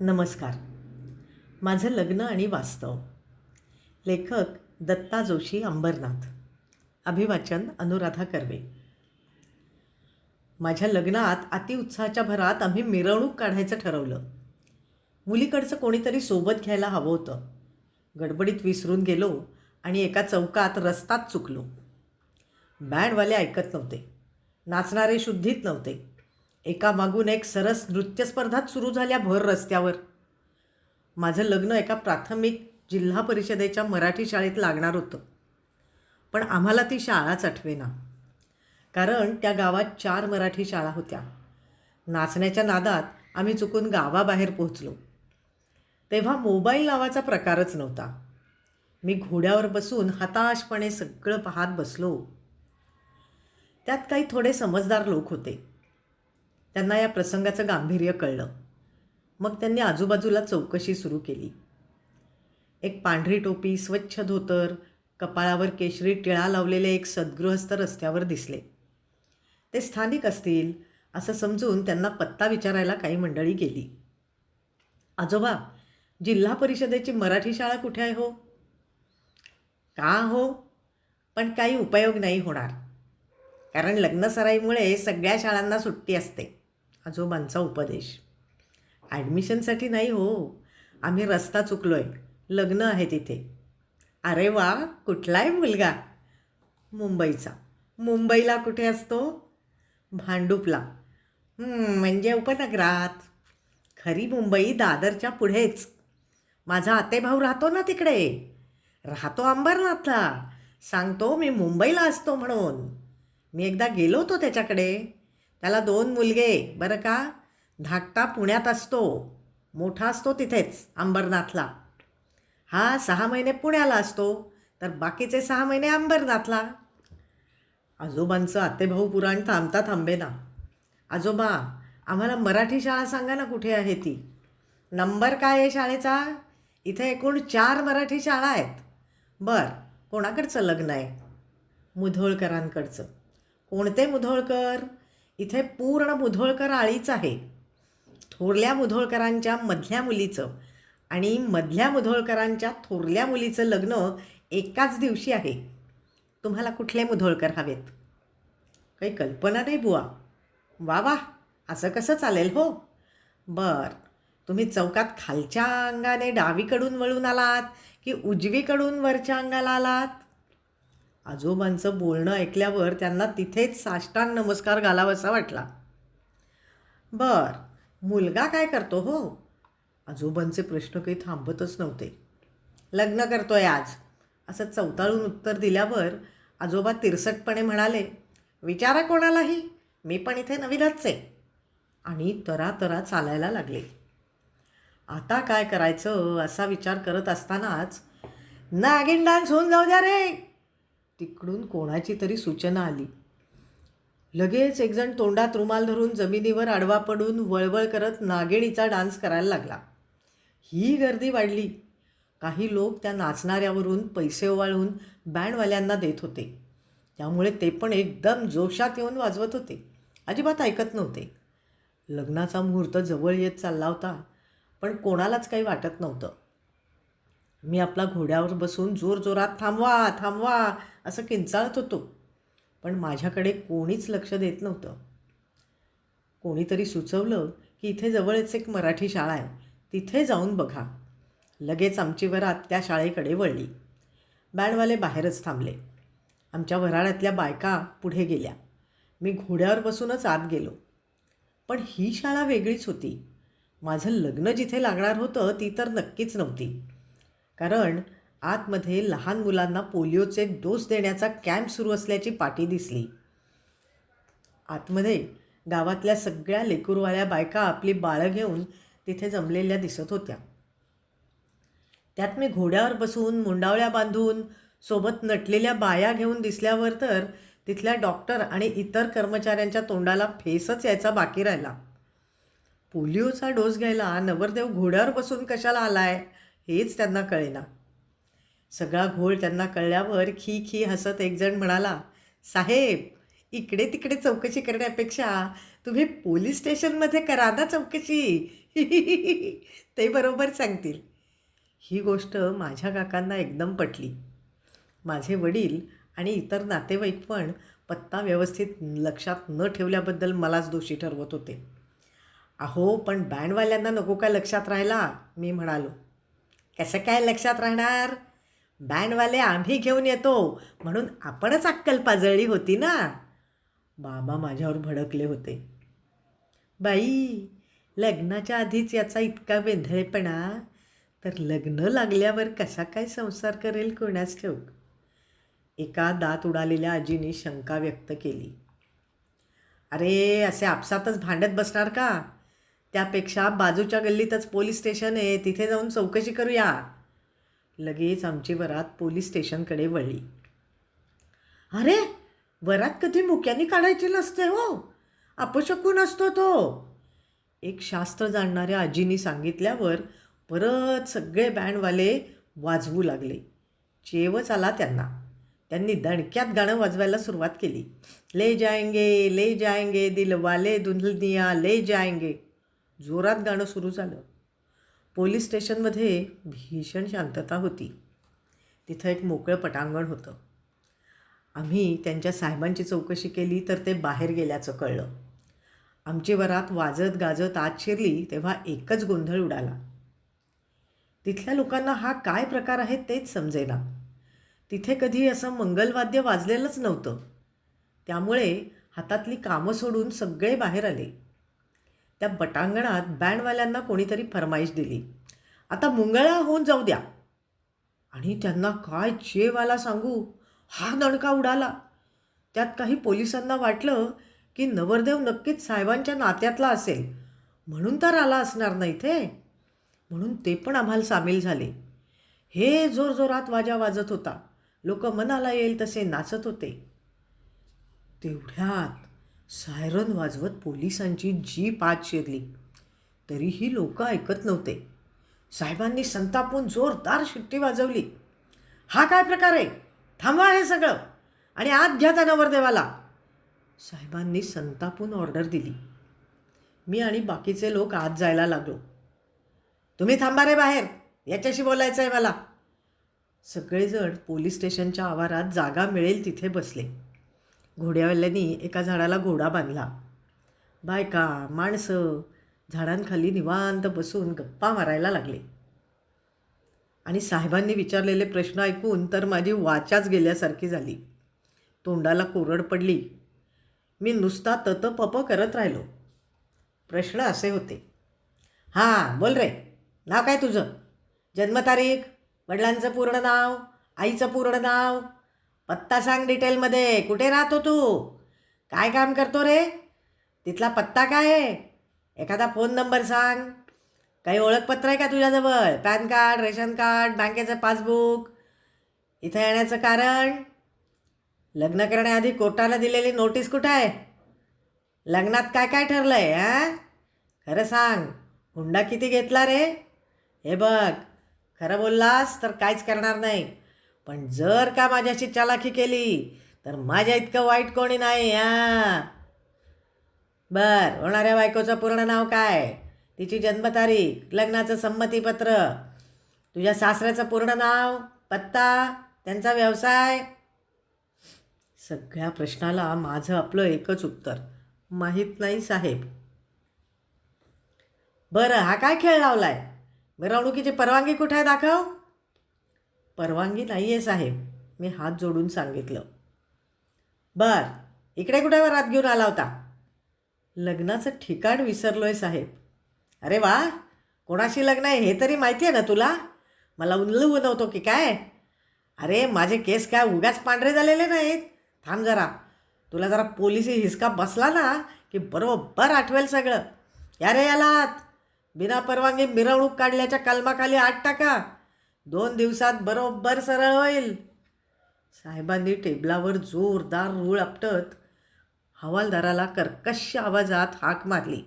नमस्कार. माझं लग्न आणि वास्तव. लेखक दत्ता जोशी अंबरनाथ. अभिवाचन अनुराधा कर्वे. माझ्या लग्नात अतिउत्साहाच्या भरात आम्ही मिरवणूक काढायचं ठरवलं. मुलीकडचं कोणीतरी सोबत घ्यायला हवं होतं. गडबडीत विसरून गेलो आणि एका चौकात रस्ताच चुकलो. बँडवाले ऐकत नव्हते. नाचणारे शुद्धीत नव्हते. एका मागून एक सरस नृत्यस्पर्धाच सुरू झाल्या भर रस्त्यावर. माझं लग्न एका प्राथमिक जिल्हा परिषदेच्या मराठी शाळेत लागणार होतं. पण आम्हाला ती शाळाच आठवेना. कारण त्या गावात चार मराठी शाळा होत्या. नाचण्याच्या नादात आम्ही चुकून गावाबाहेर पोहोचलो. तेव्हा मोबाईल नावाचा प्रकारच नव्हता. मी घोड्यावर बसून हताशपणे सगळं पाहत बसलो. त्यात काही थोडे समजदार लोक होते. त्यांना या प्रसंगाचं गांभीर्य कळलं. मग त्यांनी आजूबाजूला चौकशी सुरू केली. एक पांढरी टोपी स्वच्छ धोतर कपाळावर केशरी टिळा लावलेले एक सद्गृहस्थ रस्त्यावर दिसले. ते स्थानिक असतील असं समजून त्यांना पत्ता विचारायला काही मंडळी गेली. आजोबा जिल्हा परिषदेची मराठी शाळा कुठे आहे हो? का हो? पण काही उपयोग नाही होणार. कारण लग्नसराईमुळे सगळ्या शाळांना सुट्टी असते. आजोबांचा उपदेश. ॲडमिशनसाठी नाही हो. आम्ही रस्ता चुकलो आहे लग्न आहे तिथे. अरे वा कुठला आहे मुलगा? मुंबईचा. मुंबईला कुठे असतो? भांडूपला. म्हणजे उपनगरात. खरी मुंबई दादरच्या पुढेच. माझा आतेभाऊ राहतो ना तिकडे. राहतो अंबरनाथला. सांगतो मी मुंबईला असतो म्हणून. मी एकदा गेलो होतो त्याच्याकडे. त्याला दोन मुलगे बरं का? धाकटा पुण्यात असतो. मोठा असतो तिथेच अंबरनाथला. हा सहा महिने पुण्याला असतो तर बाकीचे सहा महिने अंबरनाथला. आजोबांचं आतेभाऊ पुराण थांबता थांबे ना. आजोबा आम्हाला मराठी शाळा सांगा ना कुठे आहे ती? नंबर काय आहे शाळेचा? इथे एकूण चार मराठी शाळा आहेत. बर कोणाकडचं लग्न आहे? मुधोळकरांकडचं. कोणते मुधोळकर? इथे पूर्ण मुधोळकर आळीच आहे. थोरल्या मुधोळकरांच्या मधल्या मुलीचं आणि मधल्या मुधोळकरांच्या थोरल्या मुलीचं लग्न एकाच दिवशी आहे. तुम्हाला कुठले मुधोळकर हवेत? काही कल्पना नाही बुवा. वा वा असं कसं चालेल हो? बर तुम्ही चौकात खालच्या अंगाने डावीकडून वळून आलात की उजवीकडून वरच्या अंगाला आलात? आजोबांचं बोलणं ऐकल्यावर त्यांना तिथेच साष्टांग नमस्कार घालावासा वाटला. बर मुलगा काय करतो हो? आजोबांचे प्रश्न काही थांबतच नव्हते. लग्न करतोय आज. असं चौताळून उत्तर दिल्यावर आजोबा तिरसटपणे म्हणाले विचारा कोणालाही मी पण इथे नवीनच आहे. आणि तरा तरा चालायला लागले. आता काय करायचं असा विचार करत असतानाच नागिन डान्स होऊन जाऊ द्या रे! तिकडून कोणाची तरी सूचना आली. लगेच एकजण तोंडात रुमाल धरून जमिनीवर आडवा पडून वळवळ करत नागिणीचा डान्स करायला लागला. ही गर्दी वाढली. काही लोक त्या नाचणाऱ्यावरून पैसे ओवाळून बँडवाल्यांना देत होते. त्यामुळे ते पण एकदम जोशात येऊन वाजवत होते. अजिबात ऐकत नव्हते. लग्नाचा मुहूर्त जवळ येत चालला होता पण कोणालाच काही वाटत नव्हतं. मी आपला घोड्यावर बसून जोरजोरात थांबवा थांबवा असं किंचाळत होतो. पण माझ्याकडे कोणीच लक्ष देत नव्हतं. कोणीतरी सुचवलं की इथे जवळच एक मराठी शाळा आहे. तिथे जाऊन बघा. लगेच आमची वरात त्या शाळेकडे वळली. बँडवाले बाहेरच थांबले. आमच्या वराळ्यातल्या बायका पुढे गेल्या. मी घोड्यावर बसूनच आत गेलो. पण ही शाळा वेगळीच होती. माझं लग्न जिथे लागणार होतं ती तर नक्कीच नव्हती. कारण आतमध्ये लहान मुलांना पोलिओचे डोस देण्याचा कॅम्प सुरू असल्याची पाटी दिसली. आतमध्ये गावातल्या सगळ्या लेकूरवाळ्या बायका आपली बाळं घेऊन तिथे जमलेल्या दिसत होत्या. त्यात मी घोड्यावर बसून मुंडावळ्या बांधून सोबत नटलेल्या बाया घेऊन दिसल्यावर तर तिथल्या डॉक्टर आणि इतर कर्मचाऱ्यांच्या तोंडाला फेसच यायचा बाकी राहिला. पोलिओचा डोस घ्यायला नवरदेव घोड्यावर बसून कशाला आलाय? हेच त्यांना कळेना. सगळा घोळ त्यांना कळल्यावर खी खी हसत एकजण म्हणाला साहेब इकडे तिकडे चौकशी करण्यापेक्षा तुम्ही पोलीस स्टेशनमध्ये करा ना चौकशी. ते बरोबर सांगतील. ही गोष्ट माझ्या काकांना एकदम पटली. माझे वडील आणि इतर नातेवाईक पण पत्ता व्यवस्थित लक्षात न ठेवल्याबद्दल मलाच दोषी ठरवत होते. अहो पण बँडवाल्यांना नको का लक्षात राहायला? मी म्हणालो. कसं काय लक्षात राहणार? बँडवाले आम्ही घेऊन येतो म्हणून आपणच अक्कल पाजळली होती ना? मामा माझ्यावर भडकले होते. बाई लग्नाच्या आधीच याचा इतका वेंधळेपणा? तर लग्न लागल्यावर कसा काय संसार करेल कोणास ठाऊक? एका दात उडालेल्या आजीने शंका व्यक्त केली. अरे असे आपसातच भांडत बसणार का? त्यापेक्षा बाजूच्या गल्लीतच पोलीस स्टेशन आहे तिथे जाऊन चौकशी करूया. लगेच आमची वरात पोलीस स्टेशनकडे वळली. अरे वरात कधी मुक्याने काढायची नसते हो. अपशकून असतो तो. एक शास्त्र जाणणाऱ्या आजीनी सांगितल्यावर परत सगळे बँडवाले वाजवू लागले. चेवच आला त्यांना. त्यांनी दणक्यात गाणं वाजवायला सुरुवात केली. ले जायंगे ले जायंगे दिलवाले दुनिया ले जायंगे. जोरात गाणं सुरू झालं. पोलीस स्टेशनमध्ये भीषण शांतता होती. तिथं एक मोकळं पटांगण होतं. आम्ही त्यांच्या साहेबांची चौकशी केली तर ते बाहेर गेल्याचं कळलं. आमची वरात वाजत गाजत आत शिरली तेव्हा एकच गोंधळ उडाला. तिथल्या लोकांना हा काय प्रकार आहे तेच समजेना. तिथे कधी असं मंगलवाद्य वाजलेलंच नव्हतं. त्यामुळे हातातली कामं सोडून सगळे बाहेर आले. त्या पटांगणात बँडवाल्यांना कोणीतरी फरमाईश दिली. आता मुंगळा होऊन जाऊ द्या. आणि त्यांना काय चेवाला सांगू? हा दणका उडाला. त्यात काही पोलिसांना वाटलं की नवरदेव नक्कीच साहेबांच्या नात्यातला असेल. म्हणून तर आला असणार ना इथे. म्हणून ते पण आम्हाला सामील झाले. हे जोरजोरात वाजा वाजत होता. लोक मनाला येईल तसे नाचत होते. तेवढ्यात सायरन वाजवत पोलिसांची जीप आत शिरली. तरीही लोक ऐकत नव्हते. साहेबांनी संतापून जोरदार शिट्टी वाजवली. हा काय प्रकार आहे? थांबवा हे सगळं आणि आत घ्या त्या नवरदेवाला साहेबांनी संतापून ऑर्डर दिली. मी आणि बाकीचे लोक आत जायला लागलो. तुम्ही थांबा रे बाहेर याच्याशी बोलायचं आहे मला. सगळेजण पोलीस स्टेशनच्या आवारात जागा मिळेल तिथे बसले. घोड्यावाल्यांनी एका झाडाला घोडा बांधला. बायका माणसं झाडांखाली निवांत बसून गप्पा मारायला लागले. आणि साहेबांनी विचारलेले प्रश्न ऐकून तर माझी वाचाच गेल्यासारखी झाली. तोंडाला कोरड पडली. मी नुसता तत पप करत राहिलो. प्रश्न असे होते. हां बोल रे. नाव काय तुझं? जन्मतारीख? वडिलांचं पूर्ण नाव? आईचं पूर्ण नाव? पत्ता सांग डिटेलमध्ये. कुठे राहतो तू? काय काम करतो रे? तिथला पत्ता काय आहे? एखादा फोन नंबर सांग. काही ओळखपत्र आहे का तुझ्याजवळ? पॅन कार्ड रेशन कार्ड बँकेचं पासबुक? इथं येण्याचं कारण? लग्न करण्याआधी कोर्टाला दिलेली नोटीस कुठं आहे? लग्नात काय काय ठरलं आहे हां? खरं सांग. हुंडा किती घेतला रे? हे बघ. खरं बोललास तर काहीच करणार नाही. पण जर का माझ्याशी चालाखी केली तर माझ्या इतकं वाईट कोणी नाही हां. बर होणाऱ्या बायकोचं पूर्ण नाव काय? तिची जन्मतारीख लग्नाचं संमतीपत्र तुझ्या सासऱ्याचं पूर्ण नाव पत्ता त्यांचा व्यवसाय. सगळ्या प्रश्नाला माझं आपलं एकच उत्तर माहीत नाही साहेब. बरं हा काय खेळ लावलाय? मिरवणुकीची परवानगी कुठे आहे दाखव? परवानगी नाही आहे साहेब. मी हात जोडून सांगितलं. बर इकडे कुठे वरात घेऊन आला होता? लग्नाचं ठिकाण विसरलो आहे साहेब. अरे वा कोणाशी लग्न आहे हे तरी माहिती आहे ना तुला? मला उल्लू नव्हतो की काय? अरे माझे केस काय उगाच पांढरे झालेले नाहीत? थांब जरा. तुला जरा पोलिसी हिसका बसला ना की बरोबर आठवेल सगळं. या रे यालात. बिना परवानगी मिरवणूक काढल्याच्या कलमाखाली आठ टाका. दोन दिवसात बरोबर सरळ होईल. साहेबांनी टेबलावर जोरदार रूळ आपटत हवालदाराला कर्कश आवाजात हाक मारली.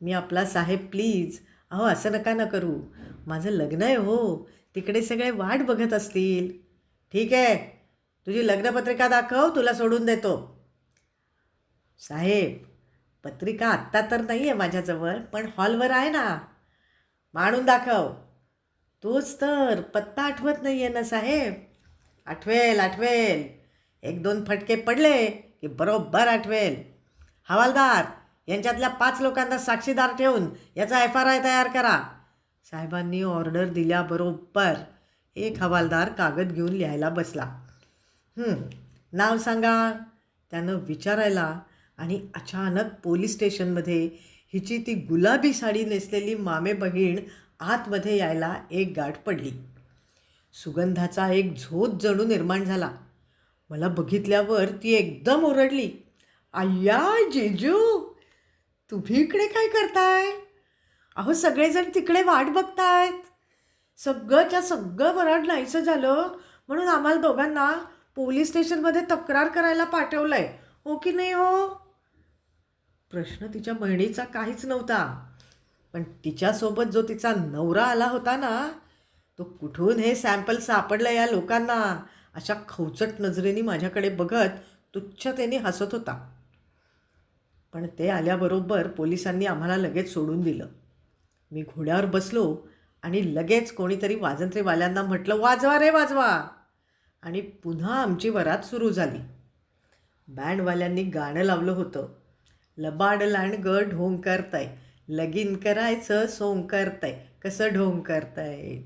मी आपला साहेब प्लीज. अहो असं नका ना करू. माझं लग्न आहे हो. तिकडे सगळे वाट बघत असतील. ठीक आहे. तुझी लग्नपत्रिका दाखव. तुला सोडून देतो. साहेब पत्रिका आत्ता तर नाही आहे माझ्याजवळ पण हॉलवर आहे ना. मांडून दाखव. तोच तर पत्ता आठवत नाही आहे ना साहेब. आठवेल आठवेल. एक दोन फटके पडले की बरोबर आठवेल. हवालदार यांच्यातल्या पाच लोकांना साक्षीदार ठेवून याचा एफ आर आय तयार करा. साहेबांनी ऑर्डर दिल्याबरोबर एक हवालदार कागद घेऊन लिहायला बसला. नाव सांगा. त्यानं विचारायला आणि अचानक पोलीस स्टेशनमध्ये हिची ती गुलाबी साडी नेसलेली मामे बहीण आतमध्ये यायला एक गाठ पडली. सुगंधाचा एक झोत जणू निर्माण झाला. मला बघितल्यावर ती एकदम ओरडली. आय्या जेजू तुम्ही इकडे काय करताय? अहो सगळेजण तिकडे वाट बघतायत. सगळंच्या सगळं वराड नाहीसं झालं म्हणून आम्हाला दोघांना पोलीस स्टेशनमध्ये तक्रार करायला पाठवलं आहे हो की नाही हो? प्रश्न तिच्या बहिणीचा काहीच नव्हता. पण तिच्यासोबत जो तिचा नवरा आला होता ना तो कुठून हे सॅम्पल सापडलं या लोकांना? अशा खवचट नजरेने माझ्याकडे बघत तुच्छतेने हसत होता. पण ते आल्याबरोबर पोलिसांनी आम्हाला लगेच सोडून दिलं. मी घोड्यावर बसलो आणि लगेच कोणीतरी वाजंत्रीवाल्यांना म्हटलं वाजवा रे वाजवा! आणि पुन्हा आमची वरात सुरू झाली. बँडवाल्यांनी गाणं लावलं होतं. लबाड ग ढोंग करताय. लगीन करायचं सोंग करताय. कसं ढोंग करताय?